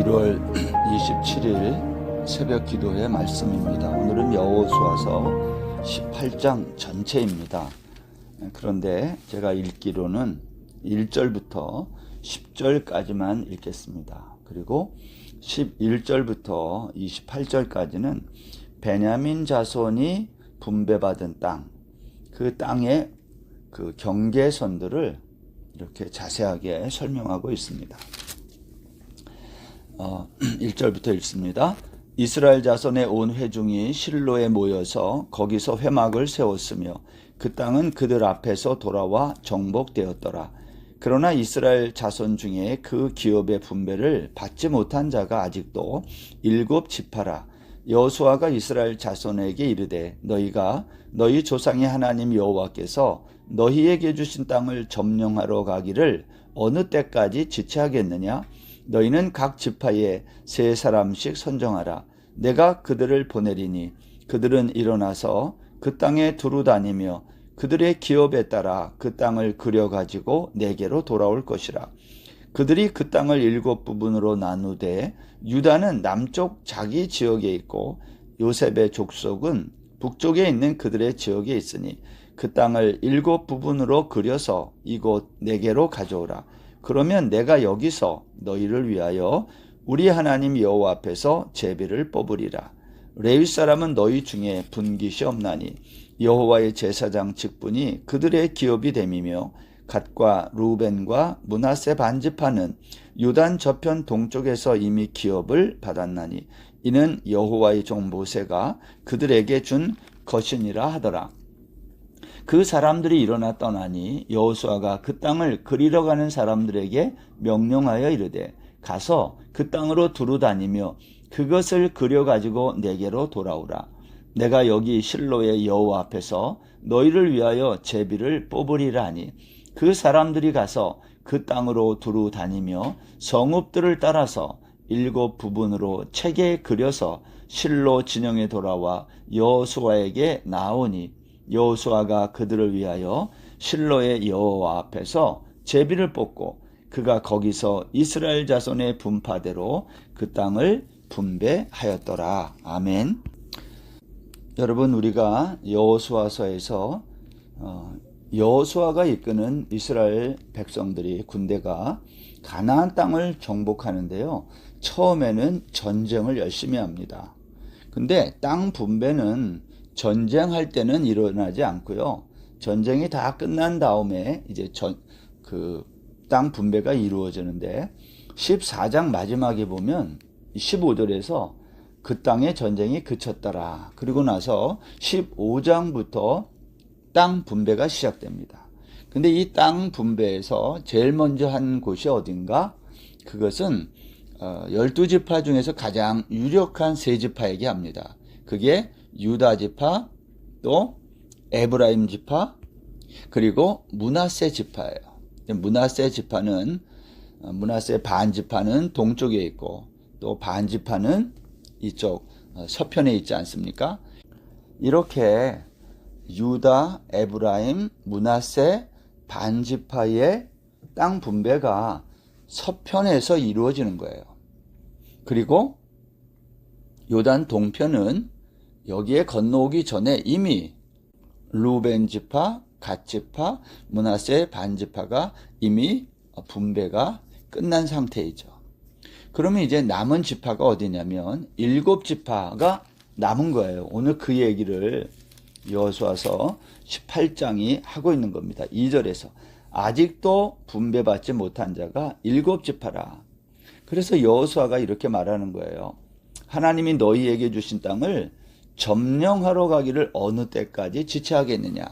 1월 27일 새벽 기도회 말씀입니다. 오늘은 여호수아서 18장 전체입니다. 그런데 제가 읽기로는 1절부터 10절까지만 읽겠습니다. 그리고 11절부터 28절까지는 베냐민 자손이 분배받은 땅, 그 땅의 그 경계선들을 이렇게 자세하게 설명하고 있습니다. 어, 1절부터 읽습니다. 이스라엘 자손의 온 회중이 실로에 모여서 거기서 회막을 세웠으며 그 땅은 그들 앞에서 돌아와 정복되었더라. 그러나 이스라엘 자손 중에 그 기업의 분배를 받지 못한 자가 아직도 일곱 지파라. 여호수아가 이스라엘 자손에게 이르되 너희가 너희 조상의 하나님 여호와께서 너희에게 주신 땅을 점령하러 가기를 어느 때까지 지체하겠느냐? 너희는 각 지파에 세 사람씩 선정하라. 내가 그들을 보내리니 그들은 일어나서 그 땅에 두루 다니며 그들의 기업에 따라 그 땅을 그려가지고 내게로 돌아올 것이라. 그들이 그 땅을 일곱 부분으로 나누되 유다는 남쪽 자기 지역에 있고 요셉의 족속은 북쪽에 있는 그들의 지역에 있으니 그 땅을 일곱 부분으로 그려서 이곳 내게로 가져오라. 그러면 내가 여기서 너희를 위하여 우리 하나님 여호와 앞에서 제비를 뽑으리라. 레위 사람은 너희 중에 분깃이 없나니 여호와의 제사장 직분이 그들의 기업이 됨이며 갓과 루벤과 문하세 반지파는 유단 저편 동쪽에서 이미 기업을 받았나니 이는 여호와의 종 모세가 그들에게 준 것이니라 하더라. 그 사람들이 일어나 떠나니 여호수아가 그 땅을 그리러 가는 사람들에게 명령하여 이르되 가서 그 땅으로 두루 다니며 그것을 그려 가지고 내게로 돌아오라. 내가 여기 실로의 여호와 앞에서 너희를 위하여 제비를 뽑으리라 하니 그 사람들이 가서 그 땅으로 두루 다니며 성읍들을 따라서 일곱 부분으로 책에 그려서 실로 진영에 돌아와 여호수아에게 나오니 여호수아가 그들을 위하여 실로의 여호와 앞에서 제비를 뽑고 그가 거기서 이스라엘 자손의 분파대로 그 땅을 분배하였더라. 아멘. 여러분 우리가 여호수아서에서 어, 여호수아가 이끄는 이스라엘 백성들이 군대가 가나안 땅을 정복하는데요. 처음에는 전쟁을 열심히 합니다. 근데 땅 분배는 전쟁할 때는 일어나지 않고요. 전쟁이 다 끝난 다음에 이제 전, 그, 땅 분배가 이루어지는데 14장 마지막에 보면 15절에서 그 땅의 전쟁이 그쳤더라. 그리고 나서 15장부터 땅 분배가 시작됩니다. 근데 이 땅 분배에서 제일 먼저 한 곳이 어딘가? 그것은 어, 12지파 중에서 가장 유력한 세 지파에게 합니다. 그게 유다 지파, 또 에브라임 지파, 그리고 문하세 지파예요. 문하세 지파는 어, 문하세 반 지파는 동쪽에 있고 또 반 지파는 이쪽 어, 서편에 있지 않습니까? 이렇게 유다, 에브라임, 문하세 반 지파의 땅 분배가 서편에서 이루어지는 거예요. 그리고 요단 동편은 여기에 건너오기 전에 이미 루벤 지파, 갓 지파, 문하세 반 지파가 이미 분배가 끝난 상태이죠. 그러면 이제 남은 지파가 어디냐면 일곱 지파가 남은 거예요. 오늘 그 얘기를 여호수아서 18장이 하고 있는 겁니다. 2절에서 아직도 분배받지 못한 자가 일곱 지파라. 그래서 여호수아가 이렇게 말하는 거예요. 하나님이 너희에게 주신 땅을 점령하러 가기를 어느 때까지 지체하겠느냐.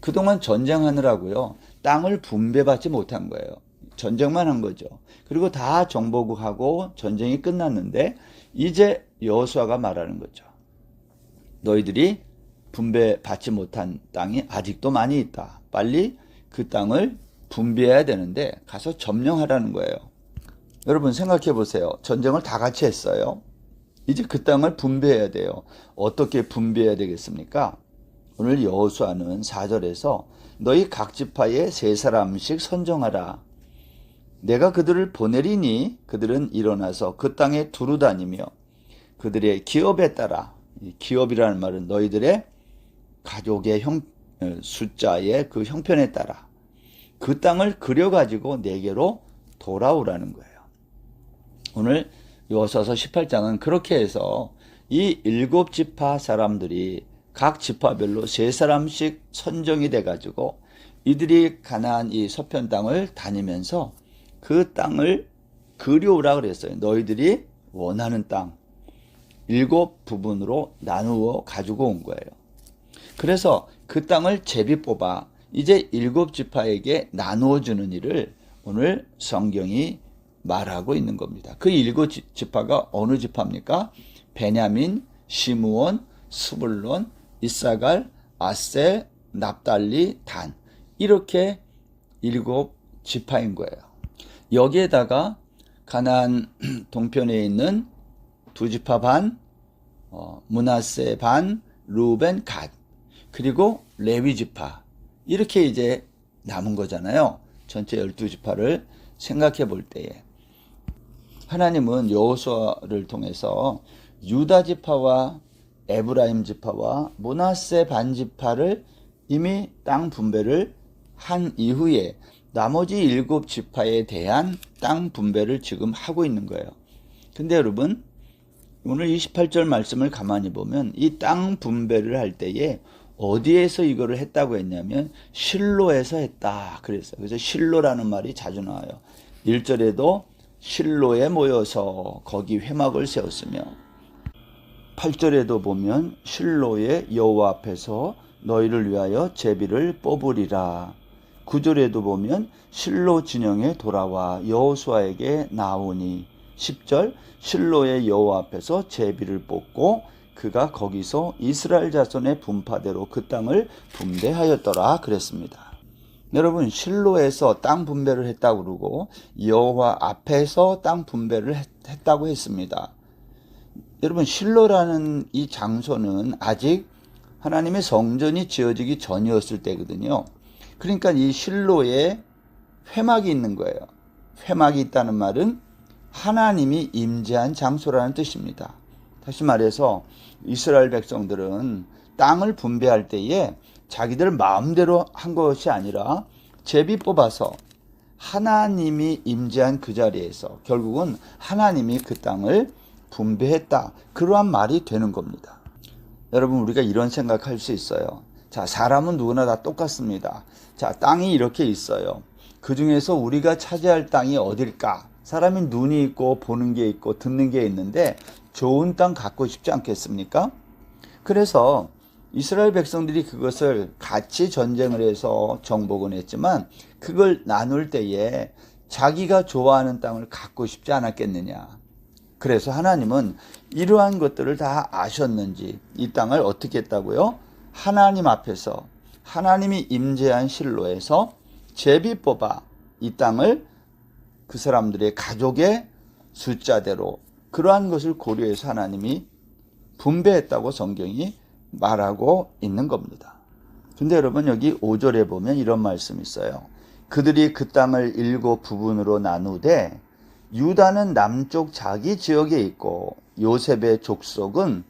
그동안 전쟁하느라고요. 땅을 분배받지 못한 거예요. 전쟁만 한 거죠. 그리고 다 정복하고 전쟁이 끝났는데 이제 여호수아가 말하는 거죠. 너희들이 분배받지 못한 땅이 아직도 많이 있다. 빨리 그 땅을 분배해야 되는데 가서 점령하라는 거예요. 여러분 생각해 보세요. 전쟁을 다 같이 했어요. 이제 그 땅을 분배해야 돼요. 어떻게 분배해야 되겠습니까? 오늘 여호수아는 4절에서 너희 각 지파에 세 사람씩 선정하라. 내가 그들을 보내리니 그들은 일어나서 그 땅에 두루 다니며 그들의 기업에 따라 이 기업이라는 말은 너희들의 가족의 형 어, 숫자의 그 형편에 따라 그 땅을 그려가지고 내게로 돌아오라는 거예요. 오늘 요서서 18장은 그렇게 해서 이 일곱 지파 사람들이 각 지파별로 세 사람씩 선정이 돼 가지고 이들이 가나안 이 서편 땅을 다니면서 그 땅을 그려오라 그랬어요. 너희들이 원하는 땅 일곱 부분으로 나누어 가지고 온 거예요. 그래서 그 땅을 제비 뽑아 이제 일곱 지파에게 나누어 주는 일을 오늘 성경이 말하고 있는 겁니다. 그 일곱 지- 지파가 어느 지파입니까? 베냐민, 시므온, 스불론, 이사갈, 아셀, 납달리, 단 이렇게 일곱 지파인 거예요. 여기에다가 가나안 동편에 있는 두 지파 반, 어, 문하세 반, 루벤 갓 그리고 레위 지파 이렇게 이제 남은 거잖아요. 전체 12지파를 생각해 볼 때에 하나님은 여호수아를 통해서 유다 지파와 에브라임 지파와 문하세 반 지파를 이미 땅 분배를 한 이후에 나머지 일곱 지파에 대한 땅 분배를 지금 하고 있는 거예요. 근데 여러분 오늘 28절 말씀을 가만히 보면 이 땅 분배를 할 때에 어디에서 이거를 했다고 했냐면 실로에서 했다 그랬어요. 그래서 실로라는 말이 자주 나와요. 1절에도 실로에 모여서 거기 회막을 세웠으며 8절에도 보면 실로의 여호와 앞에서 너희를 위하여 제비를 뽑으리라. 9절에도 보면 실로 진영에 돌아와 여호수아에게 나오니 10절 실로의 여호와 앞에서 제비를 뽑고 그가 거기서 이스라엘 자손의 분파대로 그 땅을 분배하였더라 그랬습니다. 여러분 실로에서 땅 분배를 했다고 그러고 여호와 앞에서 땅 분배를 했- 했다고 했습니다. 여러분 실로라는 이 장소는 아직 하나님의 성전이 지어지기 전이었을 때거든요. 그러니까 이 실로에 회막이 있는 거예요. 회막이 있다는 말은 하나님이 임재한 장소라는 뜻입니다. 다시 말해서 이스라엘 백성들은 땅을 분배할 때에 자기들 마음대로 한 것이 아니라 제비 뽑아서 하나님이 임재한 그 자리에서 결국은 하나님이 그 땅을 분배했다. 그러한 말이 되는 겁니다. 여러분 우리가 이런 생각할 수 있어요. 자, 사람은 누구나 다 똑같습니다. 자, 땅이 이렇게 있어요. 그 중에서 우리가 차지할 땅이 어딜까? 사람이 눈이 있고 보는 게 있고 듣는 게 있는데 좋은 땅 갖고 싶지 않겠습니까? 그래서 이스라엘 백성들이 그것을 같이 전쟁을 해서 정복은 했지만 그걸 나눌 때에 자기가 좋아하는 땅을 갖고 싶지 않았겠느냐. 그래서 하나님은 이러한 것들을 다 아셨는지 이 땅을 어떻게 했다고요? 하나님 앞에서 하나님이 임재한 실로에서 제비 뽑아 이 땅을 그 사람들의 가족의 숫자대로 그러한 것을 고려해서 하나님이 분배했다고 성경이 말하고 있는 겁니다. 근데 여러분 여기 5절에 보면 이런 말씀이 있어요. 그들이 그 땅을 일곱 부분으로 나누되 유다는 남쪽 자기 지역에 있고 요셉의 족속은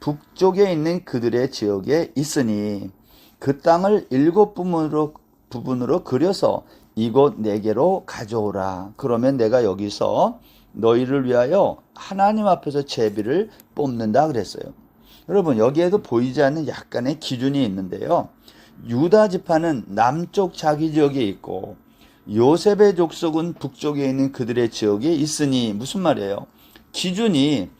북쪽에 있는 그들의 지역에 있으니 그 땅을 일곱 부분으로 부분으로 그려서 이곳 네개로 가져오라. 그러면 내가 여기서 너희를 위하여 하나님 앞에서 제비를 뽑는다 그랬어요. 여러분 여기에도 보이지 않는 약간의 기준이 있는데요. 유다 지파는 남쪽 자기 지역에 있고 요셉의 족속은 북쪽에 있는 그들의 지역에 있으니 무슨 말이에요? 기준이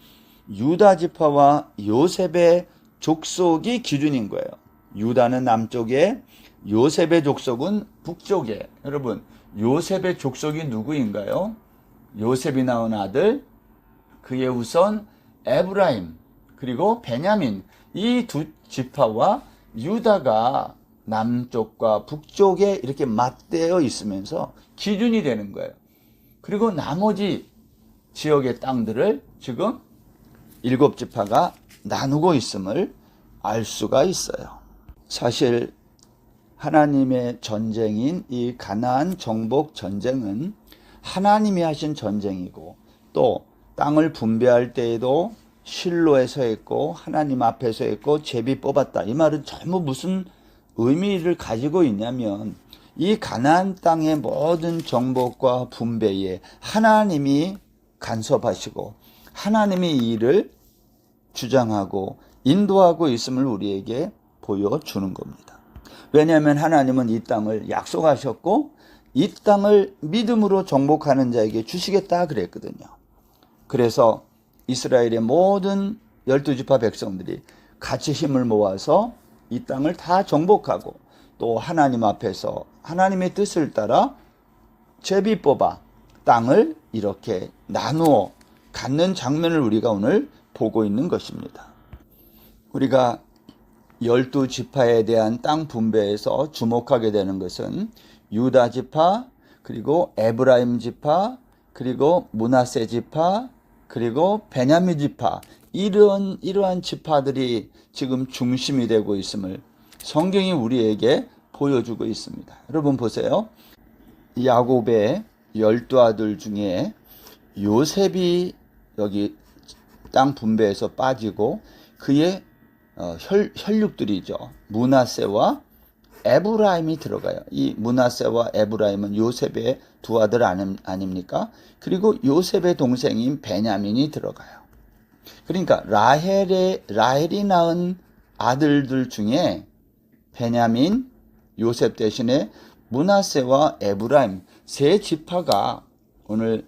유다 지파와 요셉의 족속이 기준인 거예요. 유다는 남쪽에 요셉의 족속은 북쪽에. 여러분, 요셉의 족속이 누구인가요? 요셉이 낳은 아들, 그의 우선 에브라임, 그리고 베냐민. 이 두 지파와 유다가 남쪽과 북쪽에 이렇게 맞대어 있으면서 기준이 되는 거예요. 그리고 나머지 지역의 땅들을 지금 일곱 지파가 나누고 있음을 알 수가 있어요. 사실 하나님의 전쟁인 이 가나안 정복 전쟁은 하나님이 하신 전쟁이고 또 땅을 분배할 때에도 실로에서 했고 하나님 앞에서 했고 제비 뽑았다. 이 말은 전부 무슨 의미를 가지고 있냐면 이 가나안 땅의 모든 정복과 분배에 하나님이 간섭하시고 하나님이 이 일을 주장하고 인도하고 있음을 우리에게 보여주는 겁니다. 왜냐하면 하나님은 이 땅을 약속하셨고 이 땅을 믿음으로 정복하는 자에게 주시겠다 그랬거든요. 그래서 이스라엘의 모든 열두 지파 백성들이 같이 힘을 모아서 이 땅을 다 정복하고 또 하나님 앞에서 하나님의 뜻을 따라 제비 뽑아 땅을 이렇게 나누어 갖는 장면을 우리가 오늘 보고 있는 것입니다. 우리가 열두 지파에 대한 땅 분배에서 주목하게 되는 것은 유다 지파, 그리고 에브라임 지파, 그리고 문하세 지파, 그리고 베냐민 지파 이런 이러한 지파들이 지금 중심이 되고 있음을 성경이 우리에게 보여주고 있습니다. 여러분 보세요. 야곱의 열두 아들 중에 요셉이 여기 땅 분배에서 빠지고 그의 어, 혈, 혈육들이죠. 문하세와 에브라임이 들어가요. 이 문하세와 에브라임은 요셉의 두 아들 아닙니까? 그리고 요셉의 동생인 베냐민이 들어가요. 그러니까 라헬의 라헬이 낳은 아들들 중에 베냐민, 요셉 대신에 문하세와 에브라임 세 지파가 오늘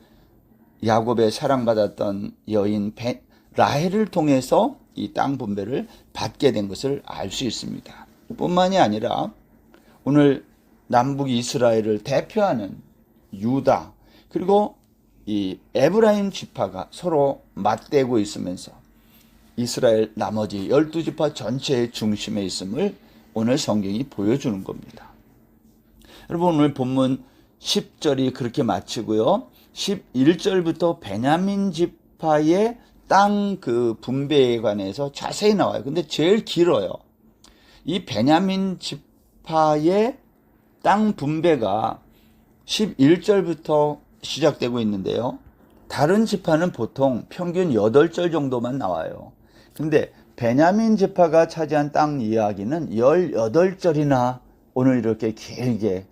야곱의 사랑받았던 여인 베, 라헬을 통해서 이 땅 분배를 받게 된 것을 알 수 있습니다. 뿐만이 아니라 오늘 남북 이스라엘을 대표하는 유다 그리고 이 에브라임 지파가 서로 맞대고 있으면서 이스라엘 나머지 열두 지파 전체의 중심에 있음을 오늘 성경이 보여주는 겁니다. 여러분 오늘 본문 10절이 그렇게 마치고요. 11절부터 베냐민 지파의 땅 그 분배에 관해서 자세히 나와요. 근데 제일 길어요. 이 베냐민 지 파의 땅 분배가 11절부터 시작되고 있는데요. 다른 지파는 보통 평균 8절 정도만 나와요. 근데 베냐민 지파가 차지한 땅 이야기는 18절이나 오늘 이렇게 길게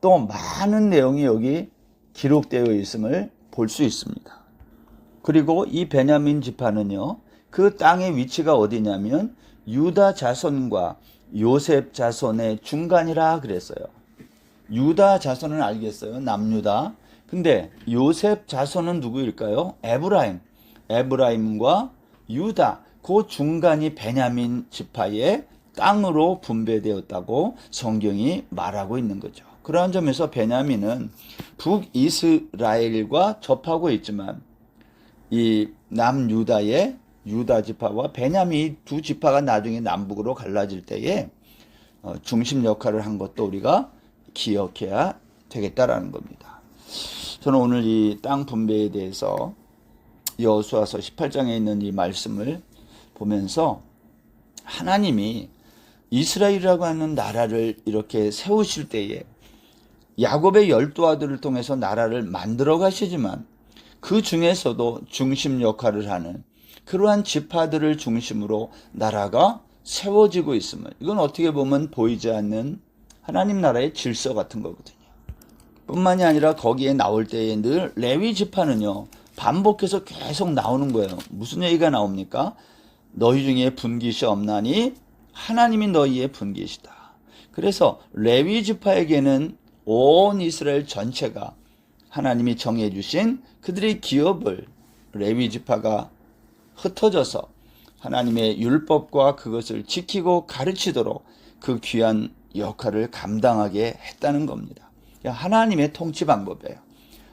또 많은 내용이 여기 기록되어 있음을 볼 수 있습니다. 그리고 이 베냐민 지파는요, 그 땅의 위치가 어디냐면 유다 자손과 요셉 자손의 중간이라 그랬어요. 유다 자손은 알겠어요. 남유다. 근데 요셉 자손은 누구일까요? 에브라임. 에브라임과 유다. 그 중간이 베냐민 지파의 땅으로 분배되었다고 성경이 말하고 있는 거죠. 그러한 점에서 베냐민은 북이스라엘과 접하고 있지만 이 남유다의 유다 지파와 베냐민 두 지파가 나중에 남북으로 갈라질 때에 어, 중심 역할을 한 것도 우리가 기억해야 되겠다라는 겁니다. 저는 오늘 이 땅 분배에 대해서 여호수아서 18장에 있는 이 말씀을 보면서 하나님이 이스라엘이라고 하는 나라를 이렇게 세우실 때에 야곱의 열두 아들을 통해서 나라를 만들어 가시지만 그 중에서도 중심 역할을 하는 그러한 지파들을 중심으로 나라가 세워지고 있음을 이건 어떻게 보면 보이지 않는 하나님 나라의 질서 같은 거거든요. 뿐만이 아니라 거기에 나올 때에 늘 레위 지파는요 반복해서 계속 나오는 거예요. 무슨 얘기가 나옵니까? 너희 중에 분깃이 없나니 하나님이 너희의 분깃이다. 그래서 레위 지파에게는 온 이스라엘 전체가 하나님이 정해 주신 그들의 기업을 레위 지파가 흩어져서 하나님의 율법과 그것을 지키고 가르치도록 그 귀한 역할을 감당하게 했다는 겁니다. 하나님의 통치 방법이에요.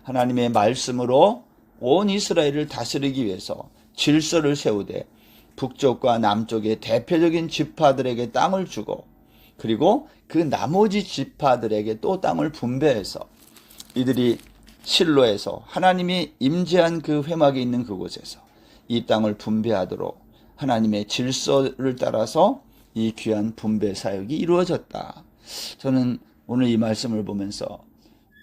하나님의 말씀으로 온 이스라엘을 다스리기 위해서 질서를 세우되 북쪽과 남쪽의 대표적인 지파들에게 땅을 주고 그리고 그 나머지 지파들에게 또 땅을 분배해서 이들이 실로에서 하나님이 임재한 그 회막이 있는 그곳에서 이 땅을 분배하도록 하나님의 질서를 따라서 이 귀한 분배 사역이 이루어졌다. 저는 오늘 이 말씀을 보면서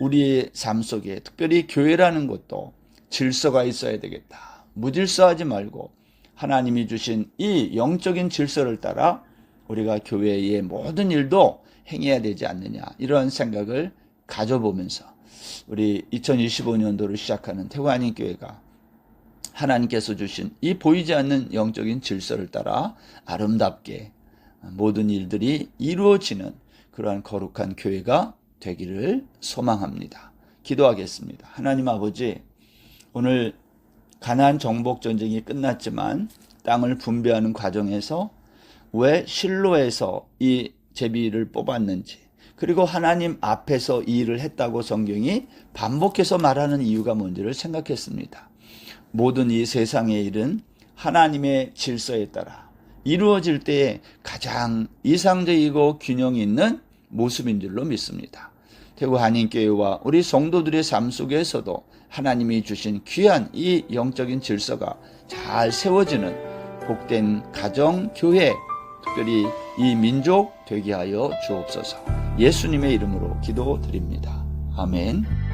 우리의 삶 속에 특별히 교회라는 것도 질서가 있어야 되겠다. 무질서하지 말고 하나님이 주신 이 영적인 질서를 따라 우리가 교회의 모든 일도 행해야 되지 않느냐 이런 생각을 가져보면서 우리 2025년도를 시작하는 태관인 교회가 하나님께서 주신 이 보이지 않는 영적인 질서를 따라 아름답게 모든 일들이 이루어지는 그러한 거룩한 교회가 되기를 소망합니다. 기도하겠습니다. 하나님 아버지, 오늘 가나안 정복 전쟁이 끝났지만 땅을 분배하는 과정에서 왜 실로에서 이 제비를 뽑았는지 그리고 하나님 앞에서 이 일을 했다고 성경이 반복해서 말하는 이유가 뭔지를 생각했습니다. 모든 이 세상의 일은 하나님의 질서에 따라 이루어질 때에 가장 이상적이고 균형 있는 모습인 줄로 믿습니다. 대구 한인교회와 우리 성도들의 삶 속에서도 하나님이 주신 귀한 이 영적인 질서가 잘 세워지는 복된 가정, 교회, 특별히 이 민족 되게 하여 주옵소서. 예수님의 이름으로 기도드립니다. 아멘.